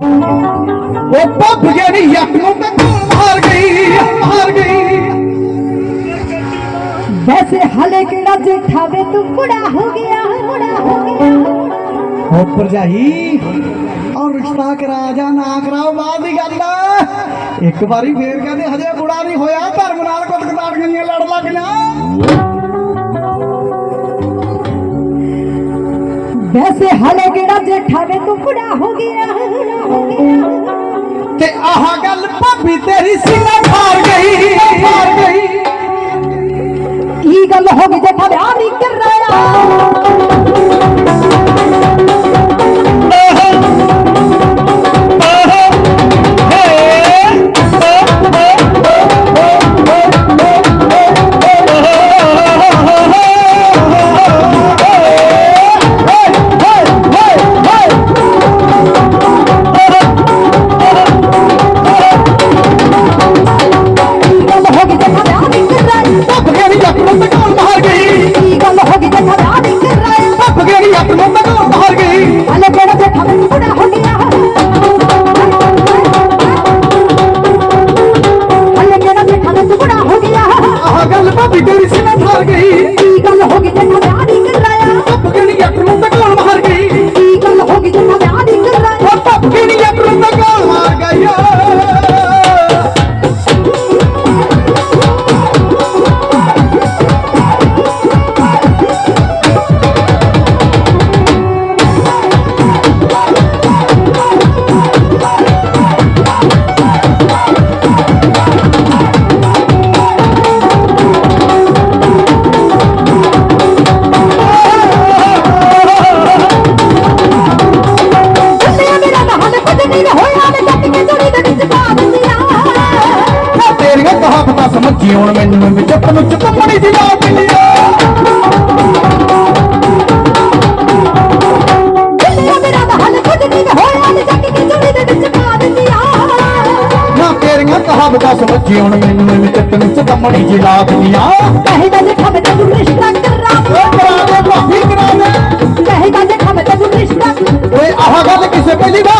ਉਹ ਭੱਬ ਜਿਹੜੀ ਯੱਕ ਨੂੰ ਤੇ ਮਾਰ ਗਈ ਮਾਰ ਗਈ। ਵੈਸੇ ਹਲੇ ਕਿਹੜਾ ਜੇਠਾ ਵੇ ਤੂੰ ਬੁੜਾ ਹੋ ਗਿਆ ਬੁੜਾ ਹੋ ਗਿਆ। ਹੋ ਭਰਜਾਈ ਔਰ ਰਿਸ਼ਤਾ ਕਰਾ ਜਾਂ ਨਾ ਕਰਾਓ ਬਾਅਦ ਦੀ ਗੱਲ। ਆ ਇੱਕ ਵਾਰੀ ਫੇਰ ਕਹਿੰਦੇ ਹਜੇ ਬੁੜਾ ਨਹੀਂ ਹੋਇਆ ਧਰਮ ਨਾਲ ਕੁੱਟਕਤਾੜੀਆਂ ਦੀਆਂ ਲੜ ਲੱਗ ਵੈਸੇ ਹਲੇ ਕਿਹੜਾ ਜੇਠਾ ਵੇ ਤੂੰ ਬੁੜਾ ਹੋ ਗਿਆ ਤੇ ਆਹ ਗੱਲ ਭਾਬੀ ਤੇਰੀ ਸੀਨਾ ਖਾਰ ਗਈ। ਖਾਰ ਗਈ। ਕੀ ਗੱਲ ਹੋ ਗਈ ਜੇਠਾ ਵਿਆਹ ਨਹੀਂ ਕਰ ਸਮਝੀ ਹੁਣ ਮੈਨੂੰ ਵਿੱਚ ਨੂੰ ਚੁੱਪਣੀ ਦੀ ਲਾ ਦਿੰਦੀਆਂ ਦੁਨੀਆ ਮੇਰਾ ਤਾਂ ਹਲੇ ਕੁਝ ਨਹੀਂ ਹੋਇਆ ਮੈਂ ਜੱਟ ਕੇ ਦੁਨੀ ਦੇ ਵਿੱਚ ਪਾ ਦਿੰਦੀਆਂ ਨਾ ਤੇਰੀਆਂ ਕਹਾਵਤਾਂ ਸਮਝੀ ਹੁਣ ਮੈਨੂੰ ਵਿੱਚ ਨੂੰ ਚੁੱਪਣੀ ਦੀ ਲਾ ਦਿੰਦੀਆਂ ਕਹੇ ਦਾ ਜੇਠਾ ਮੈਂ ਤੈਨੂੰ ਰਿਸ਼ਤਾ ਕਰਾਂ ਓਏ ਕਰਾ ਦੇ ਭਾਬੀ ਕਰਾ ਦੇ। ਕਹੇ ਦਾ ਜੇਠਾ ਮੈਂ ਤੈਨੂੰ ਰਿਸ਼ਤਾ ਓਏ ਆਹ ਗੱਲ ਕਿਸੇ ਪਹਿਲੀ ਵਾਰ